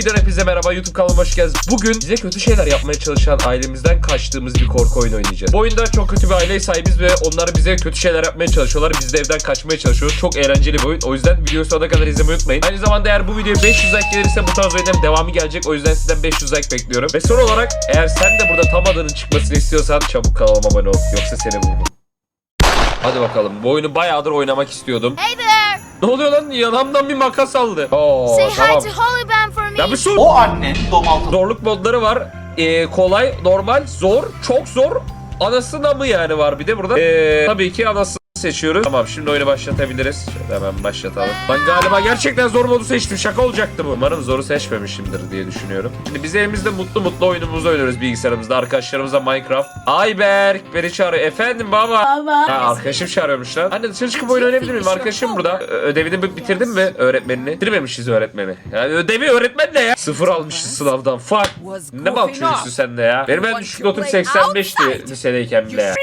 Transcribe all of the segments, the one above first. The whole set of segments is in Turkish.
videodan hepinize merhaba YouTube kanalıma hoş geldiniz. Bugün bize kötü şeyler yapmaya çalışan ailemizden kaçtığımız bir korku oyunu oynayacağız. Bu oyunda çok kötü bir aileye sahibiz ve onlar bize kötü şeyler yapmaya çalışıyorlar. Biz de evden kaçmaya çalışıyoruz. Çok eğlenceli bir oyun. O yüzden videoyu sonuna kadar izlemeyi unutmayın. Aynı zamanda eğer bu videoya 500 like gelirse bu tarz oyunların devamı gelecek. O yüzden sizden 500 like bekliyorum. Ve son olarak eğer sen de burada tam adının çıkmasını istiyorsan çabuk kanalıma abone ol. Yoksa seni vururum. Hadi bakalım. Bu oyunu bayağıdır oynamak istiyordum. Hey there! Ne oluyor lan? Yanamdan bir makas aldı. Oo, Say tamam. hi to Hollyban for me. Ya bir sus. O annen domaltı. Zorluk modları var. Ee, kolay, normal, zor, çok zor. Anasına mı yani var bir de burada. Ee, tabii ki anasını seçiyoruz. Tamam şimdi oyunu başlatabiliriz. Şöyle hemen başlatalım. Ben galiba gerçekten zor modu seçtim. Şaka olacaktı bu. Umarım zoru seçmemişimdir diye düşünüyorum. Şimdi biz evimizde mutlu mutlu oyunumuzu oynuyoruz bilgisayarımızda. Arkadaşlarımızla Minecraft. Ayberk beni çağırıyor. Efendim baba. Baba. Ha arkadaşım çağırıyormuş lan. Anne dışarı çıkıp oyun oynayabilir miyim? Arkadaşım burada. Ödevini bi- bitirdin mi öğretmenini? Bitirmemişiz öğretmeni. Yani ödevi öğretmen ne ya? Sıfır almışız sınavdan. Fuck. Ne bak çocuksun sen de ya. Benim en düşük notum 85'ti lisedeyken bile.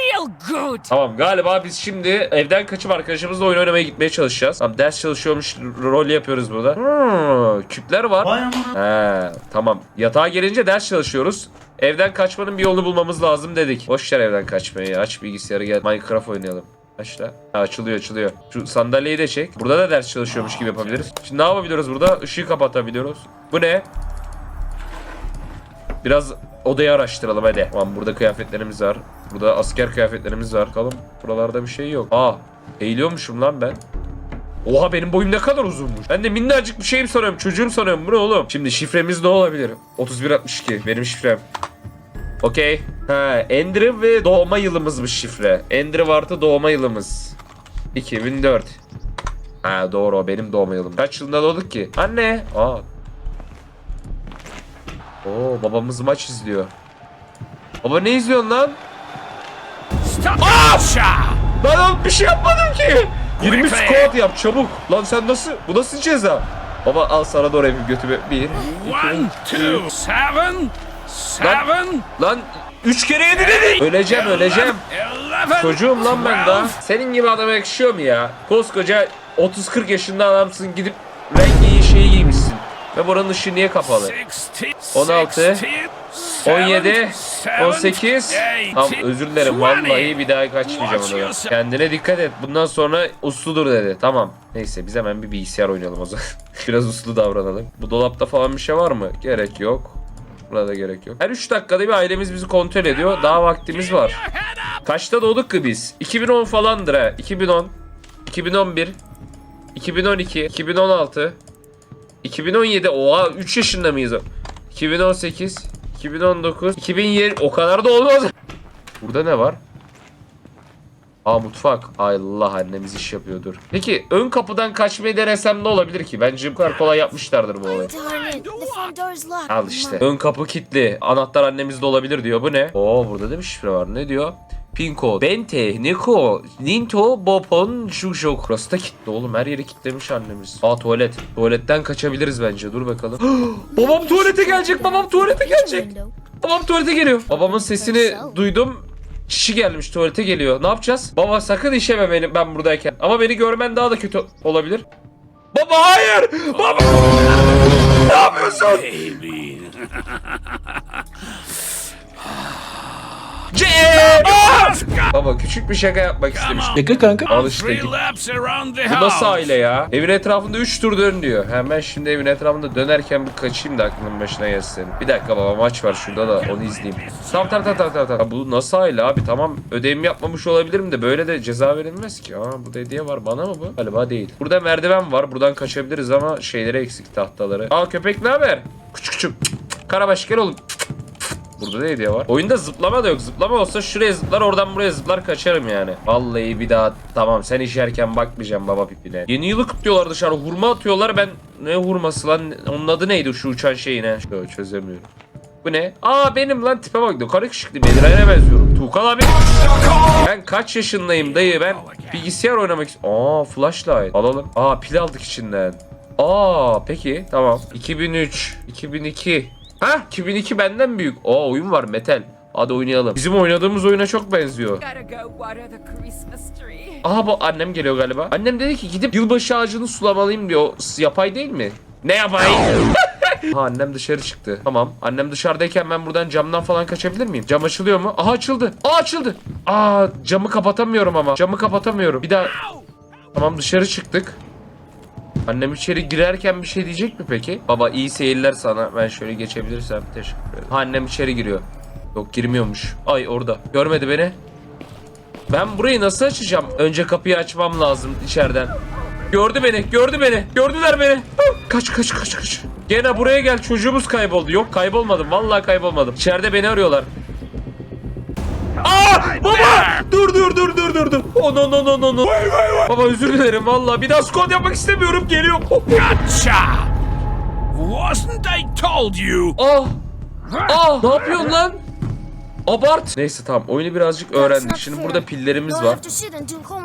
Tamam galiba biz şimdi evden kaçıp arkadaşımızla oyun oynamaya gitmeye çalışacağız. Tamam ders çalışıyormuş rol yapıyoruz burada. Hmm, küpler var. He tamam. Yatağa gelince ders çalışıyoruz. Evden kaçmanın bir yolunu bulmamız lazım dedik. Boş ver evden kaçmayı. Aç bilgisayarı gel. Minecraft oynayalım. Aç da. Ha, açılıyor açılıyor. Şu sandalyeyi de çek. Burada da ders çalışıyormuş gibi yapabiliriz. Şimdi ne yapabiliyoruz burada? Işığı kapatabiliyoruz. Bu ne? Biraz odayı araştıralım hadi. Tamam burada kıyafetlerimiz var. Burada asker kıyafetlerimiz var. Bakalım buralarda bir şey yok. Aa eğiliyormuşum lan ben. Oha benim boyum ne kadar uzunmuş. Ben de minnacık bir şeyim sanıyorum. Çocuğum sanıyorum. Bu ne oğlum? Şimdi şifremiz ne olabilir? 3162 benim şifrem. Okey. Ha, Ender ve doğma yılımızmış şifre. Ender artı doğma yılımız. 2004. Ha doğru o benim doğma yılım. Kaç yılında doğduk ki? Anne. Aa. Oo babamız maç izliyor. Baba ne izliyorsun lan? Stop Lan bir şey yapmadım ki. 20 Repair. squat yap çabuk. Lan sen nasıl? Bu nasıl ceza? Baba al sana doğru yapayım götüme. Bir. One, two, seven, seven, Lan 3 kere yedi dedik. Öleceğim öleceğim. Çocuğum lan ben daha. Senin gibi adama yakışıyor mu ya? Koskoca 30-40 yaşında adamsın gidip renk. Ve buranın ışığı niye kapalı? 16, 17, 18. Tamam özür dilerim vallahi bir daha kaçmayacağım ona. Kendine dikkat et. Bundan sonra usludur dedi. Tamam. Neyse biz hemen bir bilgisayar oynayalım o zaman. Biraz uslu davranalım. Bu dolapta falan bir şey var mı? Gerek yok. Burada gerek yok. Her 3 dakikada bir ailemiz bizi kontrol ediyor. Daha vaktimiz var. Kaçta doğduk ki biz? 2010 falandır ha. 2010, 2011, 2012, 2016, 2017. Oha 3 yaşında mıyız? 2018, 2019, 2020 o kadar da olmaz. Burada ne var? Aa mutfak. Allah annemiz iş yapıyordur. Peki ön kapıdan kaçmayı denesem ne olabilir ki? Bence bu kadar kolay yapmışlardır bu olayı. Al işte. Ön kapı kilitli. Anahtar annemizde olabilir diyor. Bu ne? Oo burada da bir şifre var. Ne diyor? Pinko, Bente, Niko, Ninto, Bopon, Shuşok. Burası da kilitli oğlum. Her yeri kilitlemiş annemiz. Aa tuvalet. Tuvaletten kaçabiliriz bence. Dur bakalım. babam tuvalete gelecek. Babam tuvalete gelecek. Babam tuvalete geliyor. Babamın sesini duydum. Kişi gelmiş tuvalete geliyor. Ne yapacağız? Baba sakın işeme beni ben buradayken. Ama beni görmen daha da kötü olabilir. Baba hayır! Baba! ne yapıyorsun? C Baba küçük bir şaka yapmak istemiş. Şaka kanka. Al işte Bu nasıl aile ya? Evin etrafında 3 tur dön diyor. Hemen şimdi evin etrafında dönerken bir kaçayım da aklımın başına gelsin. Bir dakika baba maç var şurada da onu izleyeyim. Tamam tamam tamam tamam. tamam. Ya bu nasıl aile abi? Tamam ödevimi yapmamış olabilirim de böyle de ceza verilmez ki. Aa burada hediye var bana mı bu? Galiba değil. Burada merdiven var. Buradan kaçabiliriz ama şeyleri eksik tahtaları. Aa köpek ne haber? Küçük küçük. Karabaş gel oğlum. Burada da hediye var. Oyunda zıplama da yok. Zıplama olsa şuraya zıplar oradan buraya zıplar kaçarım yani. Vallahi bir daha tamam sen işerken bakmayacağım baba pipine. Yeni yılı kutluyorlar dışarı. Hurma atıyorlar ben ne hurması lan? Onun adı neydi şu uçan şeyine? Şöyle çözemiyorum. Bu ne? Aa benim lan tipe bak diyor. Karı kışıklı Bediray'a benziyorum. Tuğkal abi. Ben kaç yaşındayım dayı ben bilgisayar oynamak istiyorum. Aa flashlight alalım. Aa pil aldık içinden. Aa peki tamam. 2003, 2002. Ha 2002 benden büyük. Aa oyun var metal. Hadi oynayalım. Bizim oynadığımız oyuna çok benziyor. Aha bu annem geliyor galiba. Annem dedi ki gidip yılbaşı ağacını sulamalıyım diyor. Yapay değil mi? Ne yapay? ha annem dışarı çıktı. Tamam. Annem dışarıdayken ben buradan camdan falan kaçabilir miyim? Cam açılıyor mu? Aha açıldı. Aa açıldı. Aa camı kapatamıyorum ama. Camı kapatamıyorum. Bir daha. Tamam dışarı çıktık. Annem içeri girerken bir şey diyecek mi peki? Baba iyi seyirler sana. Ben şöyle geçebilirsem teşekkür ederim. Ha, annem içeri giriyor. Yok girmiyormuş. Ay orada. Görmedi beni. Ben burayı nasıl açacağım? Önce kapıyı açmam lazım içeriden. Gördü beni, gördü beni. Gördüler beni. Kaç kaç kaç kaç. Gene buraya gel çocuğumuz kayboldu. Yok kaybolmadım. Vallahi kaybolmadım. İçeride beni arıyorlar. Aa! Baba! Dur dur dur dur dur dur. Oh no no no no no. Baba özür dilerim vallahi. Bir daha squat yapmak istemiyorum. Geliyor. Oh, oh. Gotcha! Wasn't I told you? Ah! Ah! Ne yapıyorsun lan? Abart. Neyse tamam oyunu birazcık öğrendik. Şimdi burada pillerimiz var.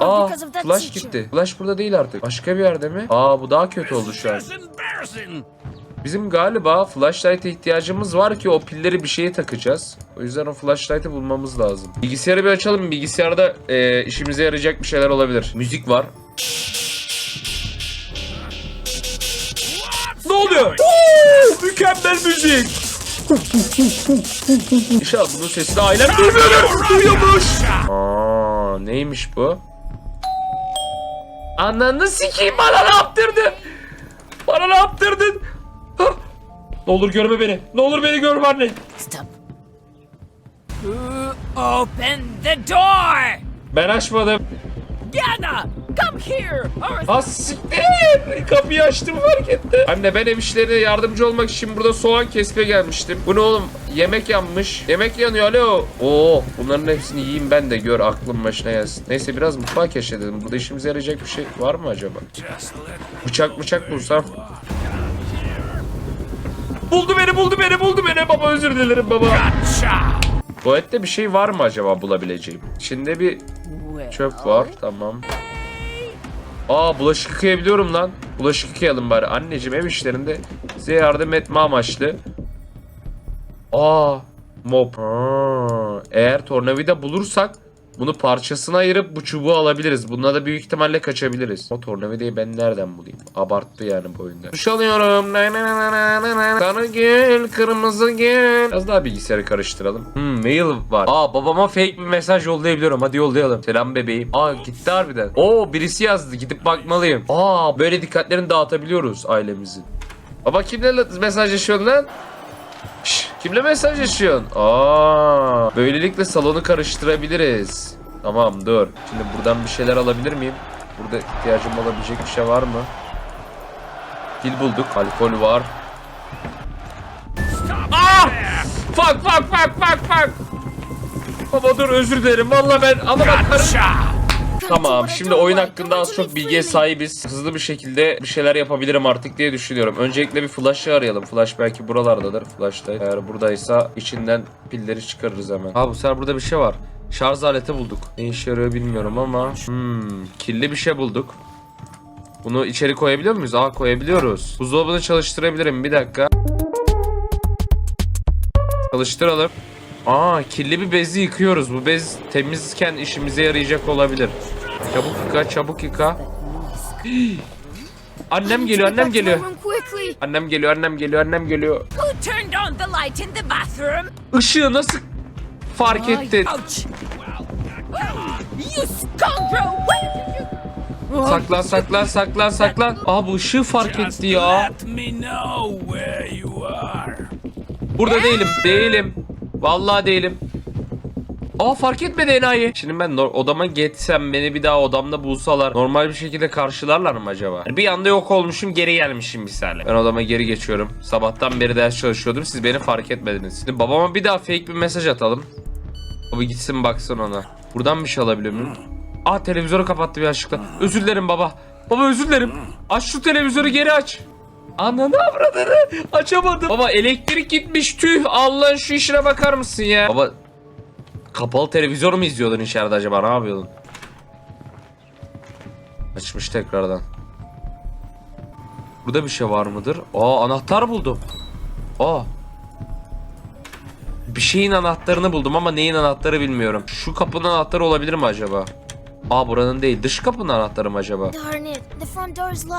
Aa flash gitti. Flash burada değil artık. Başka bir yerde mi? Aa bu daha kötü oldu şu an. Bizim galiba flashlight'a ihtiyacımız var ki o pilleri bir şeye takacağız. O yüzden o flashlight'ı bulmamız lazım. Bilgisayarı bir açalım. Bilgisayarda e, işimize yarayacak bir şeyler olabilir. Müzik var. Ne oluyor? Mükemmel müzik. İnşallah bunun sesini ailem duymuyordur. Duyuyormuş. Aa, neymiş bu? Ananı sikeyim bana ne yaptırdın? Bana ne yaptırdın? Ne olur görme beni. Ne olur beni görme anne. Stop. Who opened the door? Ben açmadım. Yana, come here. Or Ha siktir. Kapıyı açtım fark etti. Anne ben ev işlerine yardımcı olmak için burada soğan kesmeye gelmiştim. Bu ne oğlum? Yemek yanmış. Yemek yanıyor alo. Oo bunların hepsini yiyeyim ben de gör aklım başına gelsin. Neyse biraz mutfağı keşfedelim. Burada işimize yarayacak bir şey var mı acaba? Bıçak bıçak bulsam. Buldu beni buldu beni buldu beni baba özür dilerim baba. Gotcha! Tuvalette bir şey var mı acaba bulabileceğim? İçinde bir çöp var tamam. Aa bulaşık yıkayabiliyorum lan. Bulaşık yıkayalım bari. Anneciğim ev işlerinde size yardım etme amaçlı. Aa mop. Aa, eğer tornavida bulursak bunu parçasına ayırıp bu çubuğu alabiliriz. Bununla da büyük ihtimalle kaçabiliriz. O tornavidayı ben nereden bulayım? Abarttı yani bu oyunda. Duş alıyorum. Sarı gül, kırmızı gül. Biraz daha bilgisayarı karıştıralım. Hmm, mail var. Aa babama fake bir mesaj yollayabiliyorum. Hadi yollayalım. Selam bebeğim. Aa gitti harbiden. Oo birisi yazdı. Gidip bakmalıyım. Aa böyle dikkatlerini dağıtabiliyoruz ailemizin. Baba kimle mesajlaşıyorsun lan? Şş, kimle mesajlaşıyorsun? Aa, böylelikle salonu karıştırabiliriz. Tamam dur. Şimdi buradan bir şeyler alabilir miyim? Burada ihtiyacım olabilecek bir şey var mı? Dil bulduk. Alkol var. Ah! Fuck fuck fuck fuck fuck. Baba dur özür dilerim. Vallahi ben ama bak karın... Tamam şimdi oyun hakkında az çok bilgiye sahibiz. Hızlı bir şekilde bir şeyler yapabilirim artık diye düşünüyorum. Öncelikle bir flash'ı arayalım. Flash belki buralardadır. Flash'ta eğer buradaysa içinden pilleri çıkarırız hemen. Ha bu sefer burada bir şey var. Şarj aleti bulduk. Ne işe yarıyor bilmiyorum ama. Hmm, kirli bir şey bulduk. Bunu içeri koyabiliyor muyuz? Aa koyabiliyoruz. Buzdolabını çalıştırabilirim. Bir dakika. Çalıştıralım. Aa kirli bir bezi yıkıyoruz. Bu bez temizken işimize yarayacak olabilir. Çabuk yıka, çabuk yıka. annem geliyor, annem geliyor. Annem geliyor, annem geliyor, annem geliyor. Işığı nasıl fark ettin? Saklan, saklan, saklan, saklan. Aa bu ışığı fark etti ya. Burada değilim, değilim. Vallahi değilim. Aa fark etmedi enayi. Şimdi ben odama geçsem beni bir daha odamda bulsalar normal bir şekilde karşılarlar mı acaba? Yani bir anda yok olmuşum geri gelmişim misali. Ben odama geri geçiyorum. Sabahtan beri ders çalışıyordum siz beni fark etmediniz. Şimdi babama bir daha fake bir mesaj atalım. Baba gitsin baksın ona. Buradan bir şey alabiliyor muyum? Aa televizyonu kapattı bir yanlışlıkla. Özür dilerim baba. Baba özür dilerim. Aç şu televizyonu geri aç. Ananı avradını açamadım. Baba elektrik gitmiş tüh. Allah'ın şu işine bakar mısın ya? Baba kapalı televizyon mu izliyordun içeride acaba ne yapıyordun? Açmış tekrardan. Burada bir şey var mıdır? Aa anahtar buldum. Aa. Bir şeyin anahtarını buldum ama neyin anahtarı bilmiyorum. Şu kapının anahtarı olabilir mi acaba? Aa buranın değil. Dış kapının anahtarı mı acaba?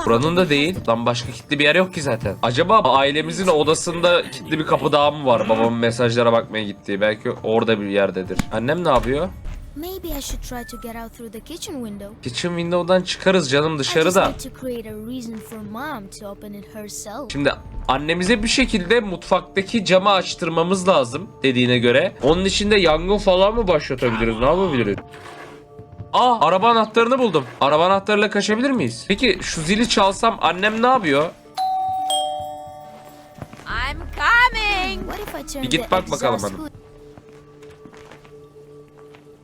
Buranın da değil. Lan başka kilitli bir yer yok ki zaten. Acaba ailemizin odasında kilitli bir kapı daha mı var? Babamın mesajlara bakmaya gittiği. Belki orada bir yerdedir. Annem ne yapıyor? Maybe I should try to get out through the kitchen window. Kitchen window'dan çıkarız canım dışarıda. Şimdi annemize bir şekilde mutfaktaki camı açtırmamız lazım dediğine göre. Onun için de yangın falan mı başlatabiliriz? Ne yapabiliriz? Aa araba anahtarını buldum. Araba anahtarıyla kaçabilir miyiz? Peki şu zili çalsam annem ne yapıyor? I'm coming. Bir git bak bakalım hanım.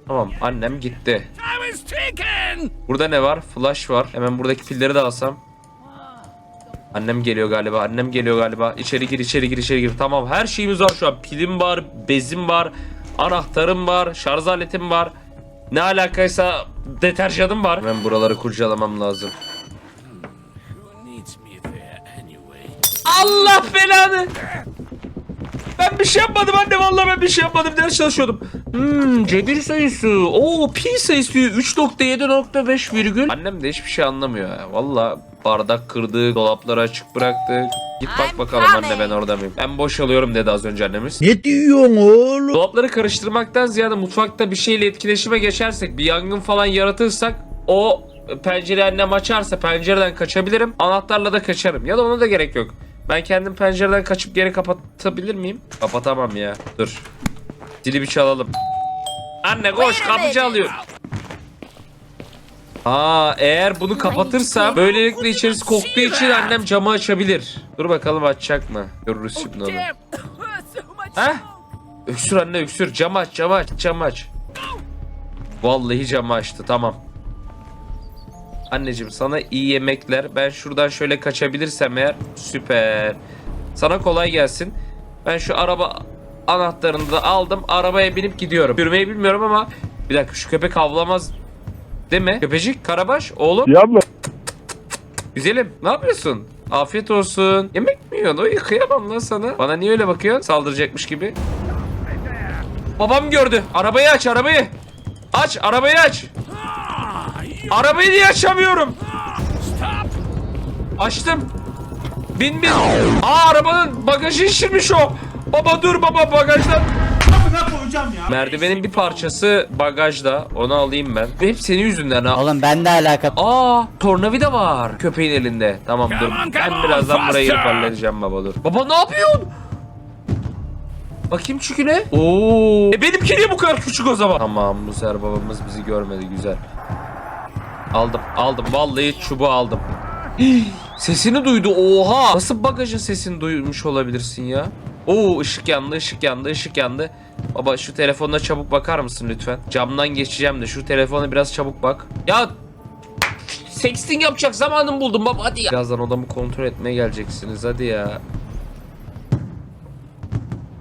Tamam annem gitti. Time is ticking! Burada ne var? Flash var. Hemen buradaki pilleri de alsam. Annem geliyor galiba. Annem geliyor galiba. İçeri gir, içeri gir, içeri gir. Tamam her şeyimiz var şu an. Pilim var, bezim var, anahtarım var, şarj aletim var. Ne alakaysa deterjanım var. Hemen buraları kurcalamam lazım. Allah belanı! Ben bir şey yapmadım anne vallahi ben bir şey yapmadım ders çalışıyordum. Hmm cebir sayısı. Oo pi sayısı 3.7.5 virgül. Annem de hiçbir şey anlamıyor ya. Valla bardak kırdık, dolapları açık bıraktık. Git bak bakalım anne ben orada mıyım? Ben boşalıyorum dedi az önce annemiz. Ne diyorsun oğlum? Dolapları karıştırmaktan ziyade mutfakta bir şeyle etkileşime geçersek, bir yangın falan yaratırsak o pencereyi annem açarsa pencereden kaçabilirim. Anahtarla da kaçarım. Ya da ona da gerek yok. Ben kendim pencereden kaçıp geri kapatabilir miyim? Kapatamam ya. Dur. Dili bir çalalım. Anne koş Wait a kapı minute. çalıyor. Aa eğer bunu kapatırsam böylelikle içerisi koktuğu için annem camı açabilir. Dur bakalım açacak mı? Görürüz şimdi onu. Heh. Öksür anne öksür. Cam aç cam aç cam aç. Vallahi camı açtı tamam. Anneciğim sana iyi yemekler. Ben şuradan şöyle kaçabilirsem eğer süper. Sana kolay gelsin. Ben şu araba anahtarını da aldım. Arabaya binip gidiyorum. Yürümeyi bilmiyorum ama bir dakika şu köpek havlamaz. Değil mi? Köpecik, karabaş, oğlum. Yapma. Güzelim ne yapıyorsun? Afiyet olsun. Yemek mi yiyorsun? Oy kıyamam lan sana. Bana niye öyle bakıyorsun? Saldıracakmış gibi. Babam gördü. Arabayı aç arabayı. Aç arabayı aç. Arabayı niye açamıyorum? Açtım. Bin bin. Aa arabanın bagajı şişirmiş o. Baba dur baba bagajdan. Merdivenin bir parçası bagajda. Onu alayım ben. Hep senin yüzünden ha. Oğlum ben de alaka. Aa tornavida var köpeğin elinde. Tamam dur. Come on, come Ben on, birazdan girip faster. halledeceğim baba dur. Baba ne yapıyorsun? Bakayım çünkü ne? Oo. E benimki niye bu kadar küçük o zaman? Tamam bu sefer babamız bizi görmedi güzel. Aldım aldım vallahi çubuğu aldım. Hii, Sesini duydu oha. Nasıl bagajın sesini duymuş olabilirsin ya? Oo ışık yandı ışık yandı ışık yandı. Baba şu telefonuna çabuk bakar mısın lütfen? Camdan geçeceğim de şu telefona biraz çabuk bak. Ya Sexting yapacak zamanım buldum baba hadi ya. Birazdan odamı kontrol etmeye geleceksiniz hadi ya.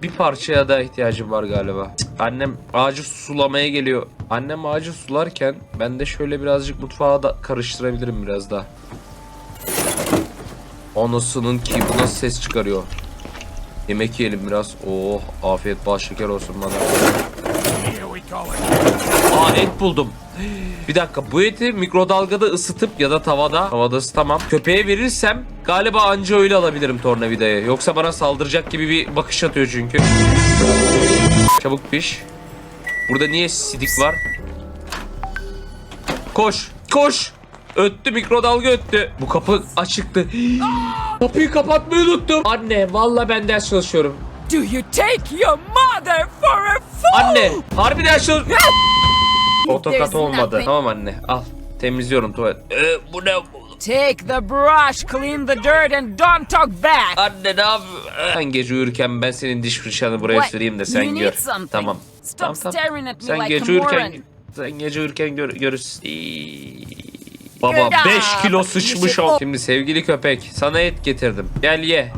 Bir parçaya daha ihtiyacım var galiba. Annem ağacı sulamaya geliyor. Annem ağacı sularken ben de şöyle birazcık mutfağa da karıştırabilirim biraz daha. Anasının ki bu nasıl ses çıkarıyor. Yemek yiyelim biraz. Oh afiyet bal şeker olsun bana. Aa et buldum. Bir dakika bu eti mikrodalgada ısıtıp ya da tavada tavada ısıtamam. Köpeğe verirsem galiba anca öyle alabilirim tornavidayı. Yoksa bana saldıracak gibi bir bakış atıyor çünkü. Çabuk piş. Burada niye sidik var? Koş koş. Öttü mikrodalga öttü. Bu kapı açıktı. Kapıyı kapatmayı unuttum. Anne valla ben ders çalışıyorum. Do you take your mother for a fool? Anne harbi ders çalışıyorum. Otokat olmadı. Tamam anne al. Temizliyorum tuvalet. Ee, bu ne? Take the brush, clean the dirt, and don't talk back. Anne ne yapıyorsun? Sen gece uyurken ben senin diş fırçanı buraya What? süreyim de sen You gör. something. Tamam. Stop Tamam, tamam. staring at me Sen like gece a uyurken sen gece uyurken gör, görürsün. Baba Good 5 job. kilo sıçmış o. Şimdi sevgili köpek sana et getirdim. Gel ye.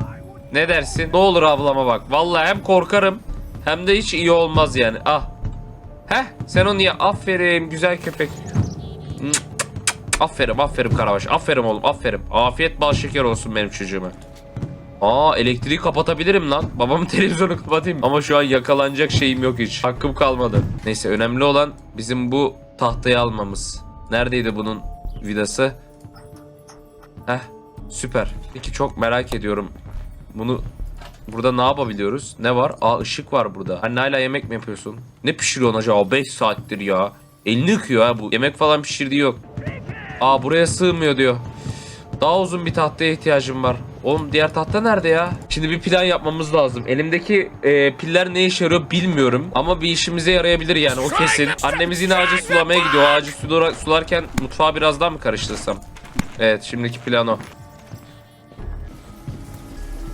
Ne dersin? Ne olur avlama bak. Vallahi hem korkarım hem de hiç iyi olmaz yani. Ah. Heh sen onu ye. Aferin güzel köpek. Aferin aferin Karabaş. Aferin oğlum aferin. Afiyet bal şeker olsun benim çocuğuma. Aa elektriği kapatabilirim lan. Babamın televizyonu kapatayım. Ama şu an yakalanacak şeyim yok hiç. Hakkım kalmadı. Neyse önemli olan bizim bu tahtayı almamız. Neredeydi bunun vidası? Heh süper. Peki çok merak ediyorum. Bunu burada ne yapabiliyoruz? Ne var? Aa ışık var burada. Anne hala yemek mi yapıyorsun? Ne pişiriyorsun acaba? 5 saattir ya. Elini yıkıyor ha bu. Yemek falan pişirdiği yok. Aa buraya sığmıyor diyor. Daha uzun bir tahtaya ihtiyacım var. Oğlum diğer tahta nerede ya? Şimdi bir plan yapmamız lazım. Elimdeki e, piller ne işe yarıyor bilmiyorum. Ama bir işimize yarayabilir yani o kesin. Annemiz yine ağacı sulamaya gidiyor. Ağacı sularken mutfağı biraz daha mı karıştırsam? Evet şimdiki plan o.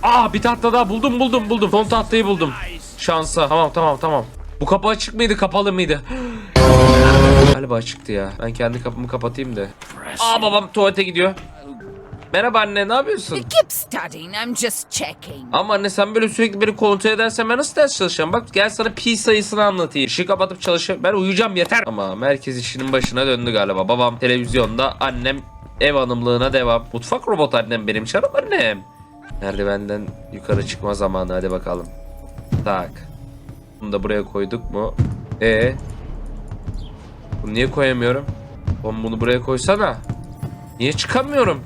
Aa bir tahta daha buldum buldum buldum. Son tahtayı buldum. Şansa. Tamam tamam tamam. Bu kapı açık mıydı kapalı mıydı? Galiba açıktı ya. Ben kendi kapımı kapatayım da. Aa babam tuvalete gidiyor. Merhaba anne ne yapıyorsun? Keep studying. I'm just checking. Ama anne sen böyle sürekli beni kontrol edersen ben nasıl ders çalışacağım? Bak gel sana pi sayısını anlatayım. Işığı kapatıp çalışayım. Ben uyuyacağım yeter. Ama merkez işinin başına döndü galiba. Babam televizyonda, annem ev hanımlığına devam. Mutfak robot annem benim canım annem. Merdivenden yukarı çıkma zamanı hadi bakalım. Tak. Bunu da buraya koyduk mu? E Bunu niye koyamıyorum? Oğlum bunu buraya koysana. Niye çıkamıyorum?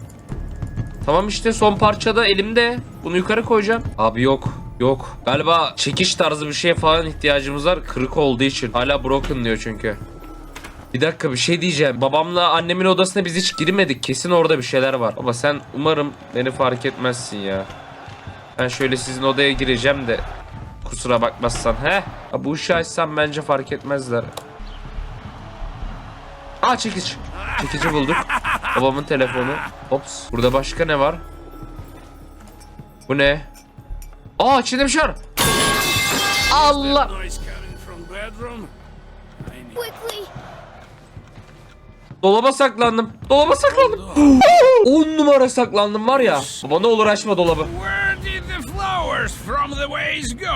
Tamam işte son parçada elimde. Bunu yukarı koyacağım. Abi yok. Yok. Galiba çekiş tarzı bir şeye falan ihtiyacımız var. Kırık olduğu için. Hala broken diyor çünkü. Bir dakika bir şey diyeceğim. Babamla annemin odasına biz hiç girmedik. Kesin orada bir şeyler var. Ama sen umarım beni fark etmezsin ya. Ben şöyle sizin odaya gireceğim de. Kusura bakmazsan. He? Bu ışığı açsam bence fark etmezler. Aa çekiç. Çekici bulduk. Babamın telefonu. Ops. Burada başka ne var? Bu ne? Aa içinde bir şey var. Allah. Dolaba saklandım. Dolaba saklandım. 10 numara saklandım var ya. Baba ne olur açma dolabı.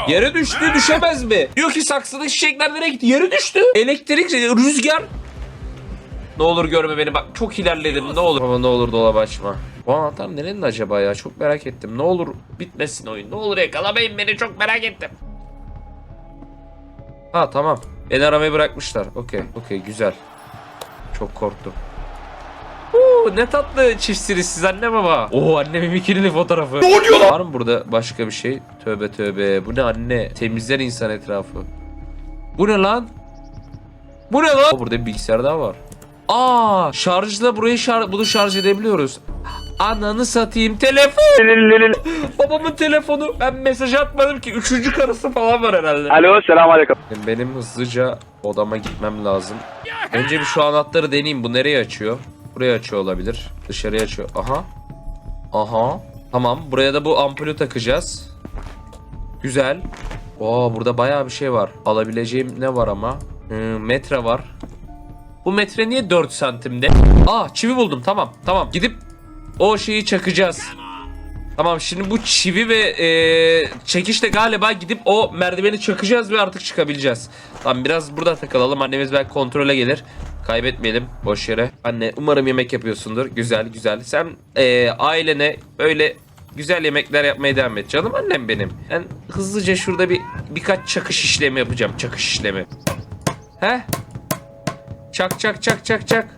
Yere düştü düşemez mi? Diyor ki saksıda çiçekler nereye gitti? Yere düştü. Elektrik, rüzgar. Ne olur görme beni bak çok ilerledim ne olur. Ama ne olur dolabı açma. Bu anahtar nerenin acaba ya çok merak ettim. Ne olur bitmesin oyun. Ne olur yakalamayın beni çok merak ettim. Ha tamam. Beni aramayı bırakmışlar. Okey okey güzel. Çok korktum. Oo, ne tatlı çiftsiniz siz anne baba. Oo annemin ikilinin fotoğrafı. Ne oluyor lan? Var mı burada başka bir şey? Tövbe tövbe. Bu ne anne? Temizler insan etrafı. Bu ne lan? Bu ne lan? Burada bir bilgisayar daha var. Aa, şarjla burayı şar bunu şarj edebiliyoruz. Ananı satayım telefon. Babamın telefonu. Ben mesaj atmadım ki. Üçüncü karısı falan var herhalde. Alo selam aleyküm. Benim hızlıca odama gitmem lazım. Önce bir şu anahtarı deneyeyim. Bu nereye açıyor? Buraya açıyor olabilir. Dışarıya açıyor. Aha. Aha. Tamam. Buraya da bu ampulü takacağız. Güzel. Oo burada bayağı bir şey var. Alabileceğim ne var ama? Hmm, metre var. Bu metre niye 4 santimde? Aa çivi buldum. Tamam. Tamam. Gidip o şeyi çakacağız. Tamam şimdi bu çivi ve e, çekişle galiba gidip o merdiveni çakacağız ve artık çıkabileceğiz. Tamam biraz burada takılalım. Annemiz belki kontrole gelir. Kaybetmeyelim boş yere. Anne umarım yemek yapıyorsundur. Güzel güzel. Sen e, ailene böyle güzel yemekler yapmaya devam et. Canım annem benim. Ben hızlıca şurada bir birkaç çakış işlemi yapacağım. Çakış işlemi. He? Çak çak çak çak çak.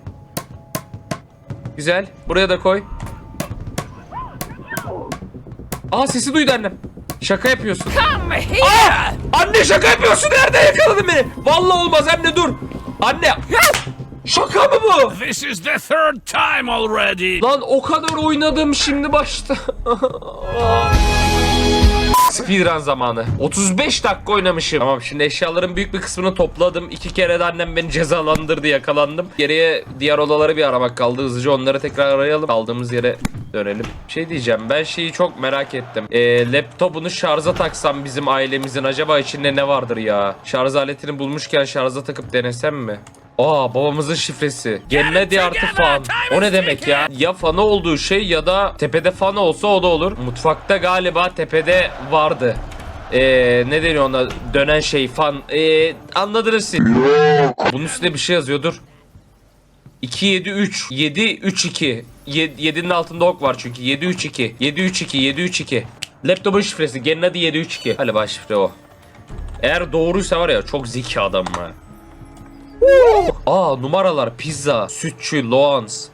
Güzel. Buraya da koy. Aa sesi duydu annem. Şaka yapıyorsun. Come here. Anne şaka yapıyorsun. Nerede yakaladın beni? Vallahi olmaz anne dur. Anne. Şaka mı bu? This is the third time already. Lan o kadar oynadım şimdi başta. Speedrun zamanı. 35 dakika oynamışım. Tamam şimdi eşyaların büyük bir kısmını topladım. İki kere de annem beni cezalandırdı yakalandım. Geriye diğer odaları bir aramak kaldı. Hızlıca onları tekrar arayalım. Kaldığımız yere dönelim. Şey diyeceğim ben şeyi çok merak ettim. Ee, laptopunu şarja taksam bizim ailemizin acaba içinde ne vardır ya? Şarj aletini bulmuşken şarja takıp denesem mi? Aa babamızın şifresi. Gennady artı fan. O ne demek ya? Ya fanı olduğu şey ya da tepede fan olsa o da olur. Mutfakta galiba tepede vardı. Ee, ne deniyor ona? Dönen şey fan. Ee, anladınız siz. Bunun üstünde bir şey yazıyordur. 273 732 7'nin altında ok var çünkü 732 732 732 Laptopun şifresi Gennady 732 Galiba şifre o Eğer doğruysa var ya çok zeki adam var Aa numaralar pizza, sütçü, Loans.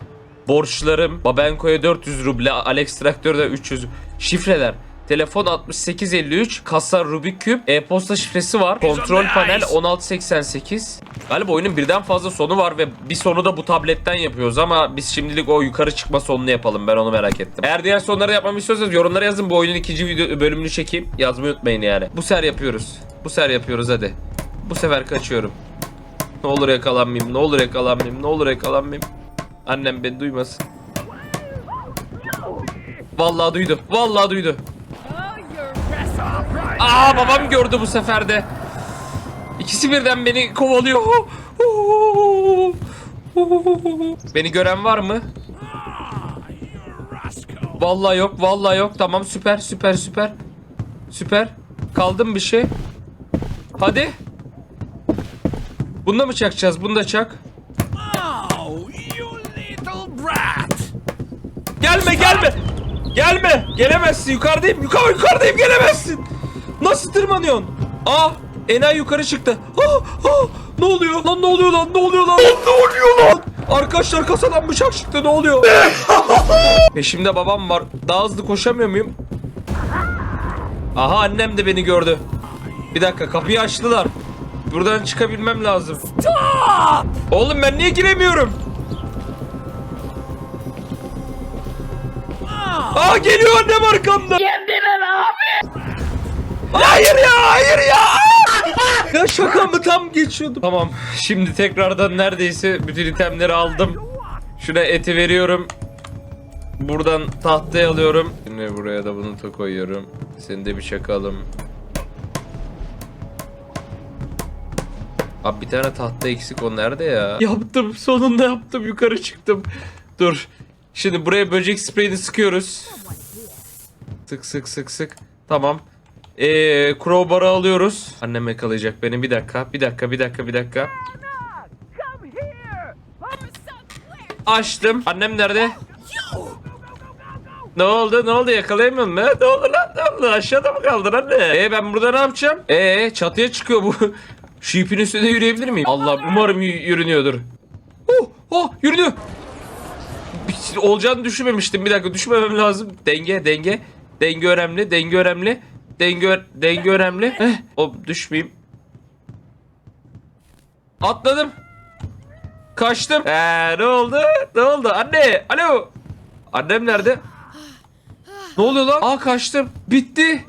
Borçlarım Babenko'ya 400 ruble, Alex Traktör'de 300. Şifreler Telefon 6853, kasa Rubik küp, e-posta şifresi var. Kontrol panel 1688. Galiba oyunun birden fazla sonu var ve bir sonu da bu tabletten yapıyoruz ama biz şimdilik o yukarı çıkma sonunu yapalım. Ben onu merak ettim. Eğer diğer sonları yapmamı istiyorsanız yorumlara yazın. Bu oyunun ikinci video bölümünü çekeyim. Yazmayı unutmayın yani. Bu sefer yapıyoruz. Bu sefer yapıyoruz hadi. Bu sefer kaçıyorum. Ne olur yakalanmayayım. Ne olur yakalanmayayım. Ne olur yakalanmayayım. Annem beni duymasın. Vallahi duydu. Vallahi duydu. Aa babam gördü bu sefer de. İkisi birden beni kovalıyor. Beni gören var mı? Vallahi yok, vallahi yok. Tamam süper, süper, süper. Süper. Kaldı mı bir şey? Hadi. Bunda mı çakacağız? Bunu da çak. Oh, you little brat! Gelme gelme. Gelme. Gelemezsin. Yukarıdayım. Yukarı yukarıdayım. Gelemezsin. Nasıl tırmanıyorsun? Aa, enayi yukarı çıktı. Aa, aa, ne oluyor? Lan ne oluyor lan? Ne oluyor lan? ne oluyor lan? Arkadaşlar kasadan bıçak çıktı. Ne oluyor? Peşimde babam var. Daha hızlı koşamıyor muyum? Aha annem de beni gördü. Bir dakika kapıyı açtılar. Buradan çıkabilmem lazım. Oğlum ben niye giremiyorum? Aa geliyor annem arkamda. Kendine abi. Hayır ya hayır ya. ya şaka mı tam geçiyordum. Tamam şimdi tekrardan neredeyse bütün itemleri aldım. Şuna eti veriyorum. Buradan tahtayı alıyorum. Şimdi buraya da bunu da koyuyorum. Seni de bir çakalım. Abi bir tane tahta eksik o nerede ya? Yaptım sonunda yaptım yukarı çıktım. Dur. Şimdi buraya böcek spreyini sıkıyoruz. Sık sık sık sık. Tamam. Ee, crowbar'ı alıyoruz. Annem yakalayacak beni. Bir dakika. Bir dakika. Bir dakika. Bir dakika. Açtım. Annem nerede? Ne oldu? Ne oldu? Yakalayamıyorum mu? Ne oldu lan? Ne oldu? Aşağıda mı kaldın anne? Ee ben burada ne yapacağım? Ee çatıya çıkıyor bu. Şu ipin üstünde yürüyebilir miyim? Allah umarım yürünüyordur. Oh, oh yürüdü. Bir- Olacağını düşünmemiştim. Bir dakika düşmemem lazım. Denge, denge. Denge önemli, denge önemli. Denge, denge önemli. Heh, o düşmeyeyim. Atladım. Kaçtım. Ee, ne oldu? Ne oldu? Anne, alo. Annem nerede? Ne oluyor lan? Aa kaçtım. Bitti.